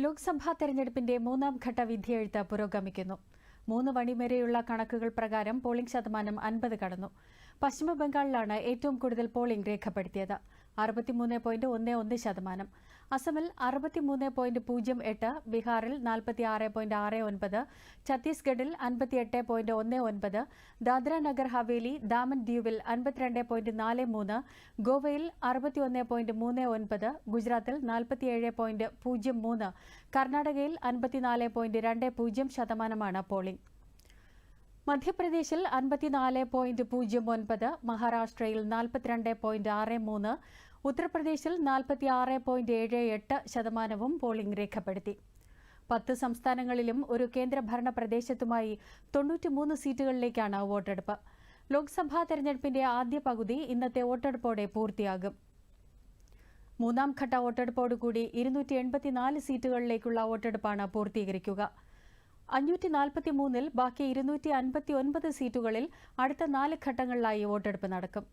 ലോക്സഭാ തെരഞ്ഞെടുപ്പിന്റെ മൂന്നാം ഘട്ട വിധിയെഴുത്ത് പുരോഗമിക്കുന്നു. മൂന്ന് മണി വരെയുള്ള കണക്കുകൾ പ്രകാരം പോളിംഗ് ശതമാനം അൻപത് കടന്നു. പശ്ചിമ ബംഗാളിലാണ് ഏറ്റവും കൂടുതൽ പോളിംഗ് രേഖപ്പെടുത്തിയത്. അറുപത്തിമൂന്ന് പോയിന്റ് ഒന്ന് ഒന്ന് ശതമാനം. അസമിൽ അറുപത്തിമൂന്ന് പോയിന്റ് പൂജ്യം എട്ട് ബീഹാറിൽ നാൽപ്പത്തി ആറ് പോയിന്റ് ആറ് ഒൻപത് ഛത്തീസ്ഗഡിൽ അൻപത്തിയെട്ട് പോയിന്റ് ഒന്ന് ഒൻപത് ദാദ്ര നഗർ ഹവേലി ദാമൻ ദ്വീപിൽ അൻപത്തിരണ്ട് പോയിന്റ് നാല് മൂന്ന് ഗോവയിൽ അറുപത്തിയൊന്ന് പോയിന്റ് മൂന്ന് ഒൻപത് ഗുജറാത്തിൽ നാൽപ്പത്തിയേഴ് പോയിന്റ് പൂജ്യം മൂന്ന് കർണാടകയിൽ അൻപത്തിനാല് പോയിന്റ് രണ്ട് പൂജ്യം ശതമാനമാണ് പോളിംഗ്. മധ്യപ്രദേശിൽ അൻപത്തിനാല് പോയിന്റ് പൂജ്യം ഒൻപത് മഹാരാഷ്ട്രയിൽ നാൽപ്പത്തിരണ്ട് പോയിന്റ് ആറ് മൂന്ന് ഉത്തർപ്രദേശിൽ നാൽപ്പത്തി ആറ് പോയിന്റ് ഏഴ് എട്ട് ശതമാനവും പോളിംഗ് രേഖപ്പെടുത്തി. പത്ത് സംസ്ഥാനങ്ങളിലും ഒരു കേന്ദ്രഭരണ പ്രദേശത്തുമായി തൊണ്ണൂറ്റിമൂന്ന് സീറ്റുകളിലേക്കാണ് വോട്ടെടുപ്പ്. ലോക്സഭാ തെരഞ്ഞെടുപ്പിന്റെ ആദ്യ പകുതി ഇന്നത്തെ വോട്ടെടുപ്പോടെ പൂർത്തിയാകും. മൂന്നാം ഘട്ട വോട്ടെടുപ്പോടുകൂടി ഇരുന്നൂറ്റി എൺപത്തിനാല് സീറ്റുകളിലേക്കുള്ള വോട്ടെടുപ്പാണ് പൂർത്തീകരിക്കുക. അഞ്ഞൂറ്റി നാൽപ്പത്തിമൂന്നിൽ ബാക്കി ഇരുന്നൂറ്റി അൻപത്തി ഒൻപത് സീറ്റുകളിൽ അടുത്ത നാല് ഘട്ടങ്ങളിലായി വോട്ടെടുപ്പ് നടക്കും.